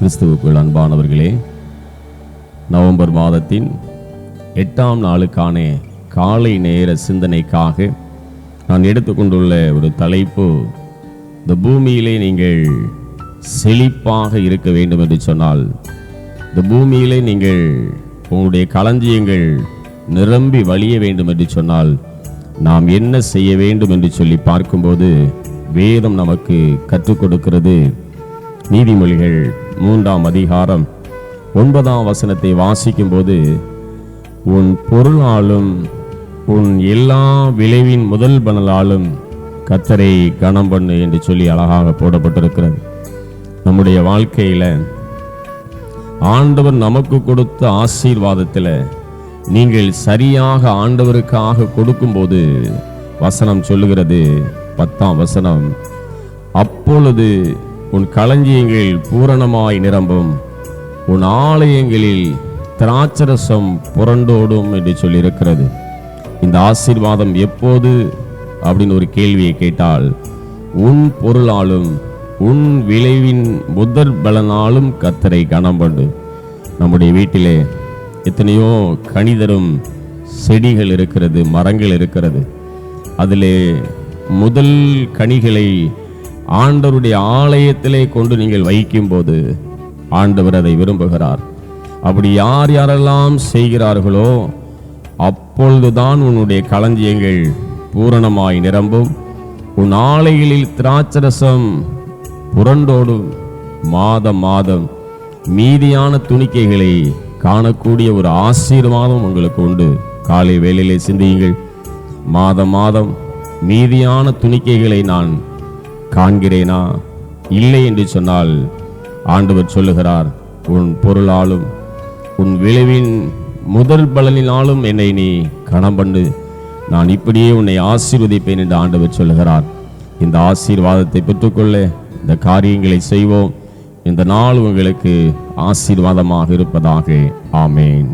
கிறிஸ்துவுக்குள் அன்பானவர்களே நவம்பர் மாதத்தின் எட்டாம் நாளுக்கான காலை நேர சிந்தனைக்காக நான் எடுத்துக்கொண்டுள்ள ஒரு தலைப்பு இந்த பூமியிலே நீங்கள் செழிப்பாக இருக்க வேண்டும் என்று சொன்னால் இந்த பூமியிலே நீங்கள் உங்களுடைய களஞ்சியங்கள் நிரம்பி வழிய வேண்டும் என்று சொன்னால் நாம் என்ன செய்ய வேண்டும் என்று சொல்லி பார்க்கும்போது வேதம் நமக்கு கற்றுக் கொடுக்கிறது. நீதிமொழிகள் மூன்றாம் அதிகாரம் ஒன்பதாம் வசனத்தை வாசிக்கும் போது உன் பொருளாலும் உன் எல்லா விளைவின் முதல் பணலாலும் கத்தரை கனம் பண்ணு என்று சொல்லி அழகாக போடப்பட்டிருக்கிறது. நம்முடைய வாழ்க்கையில ஆண்டவர் நமக்கு கொடுத்த ஆசீர்வாதத்தில் நீங்கள் சரியாக ஆண்டவருக்காக கொடுக்கும்போது வசனம் சொல்லுகிறது பத்தாம் வசனம் அப்பொழுது உன் களஞ்சியங்கள் பூரணமாய் நிரம்பும். உன் ஆலயங்களில் திராட்சரசம் புரண்டோடும் என்று சொல்லியிருக்கிறது. இந்த ஆசீர்வாதம் எப்போது? அப்படின்னு ஒரு கேள்வியை கேட்டால் உன் பொருளாலும் உன் விளைவின் முதற் பலனாலும் கத்தரை கனம்பண்டு நம்முடைய வீட்டிலே எத்தனையோ கனிதரும் செடிகள் இருக்கிறது மரங்கள் இருக்கிறது. அதிலே முதல் கனிகளை ஆண்டவருடைய ஆலயத்திலே கொண்டு நீங்கள் வைக்கும்போது ஆண்டவர் அதை விரும்புகிறார். அப்படி யார் யாரெல்லாம் செய்கிறார்களோ அப்பொழுதுதான் உன்னுடைய களஞ்சியங்கள் பூரணமாய் நிரம்பும். உன் ஆலைகளில் திராட்சரசம் புரண்டோடும் மாதம் மாதம் மீதியான துணிக்கைகளை காணக்கூடிய ஒரு ஆசீர்வாதம் உங்களுக்கு உண்டு. காலை வேலையிலே சிந்தியுங்கள். மாதம் மாதம் மீதியான துணிக்கைகளை நான் காண்கிறேனா? இல்லை என்று சொன்னால் ஆண்டவர் சொல்லுகிறார் உன் பொருளாலும் உன் விளைவின் முதல் பலனினாலும் என்னை நீ கணம் பண்ணு. நான் இப்படியே உன்னை ஆசீர்வதிப்பேன் என்று ஆண்டவர் சொல்லுகிறார். இந்த ஆசீர்வாதத்தை பெற்றுக்கொள்ள இந்த காரியங்களை செய்வோம். இந்த நாள் உங்களுக்கு ஆசீர்வாதமாக இருப்பதாக. ஆமேன்.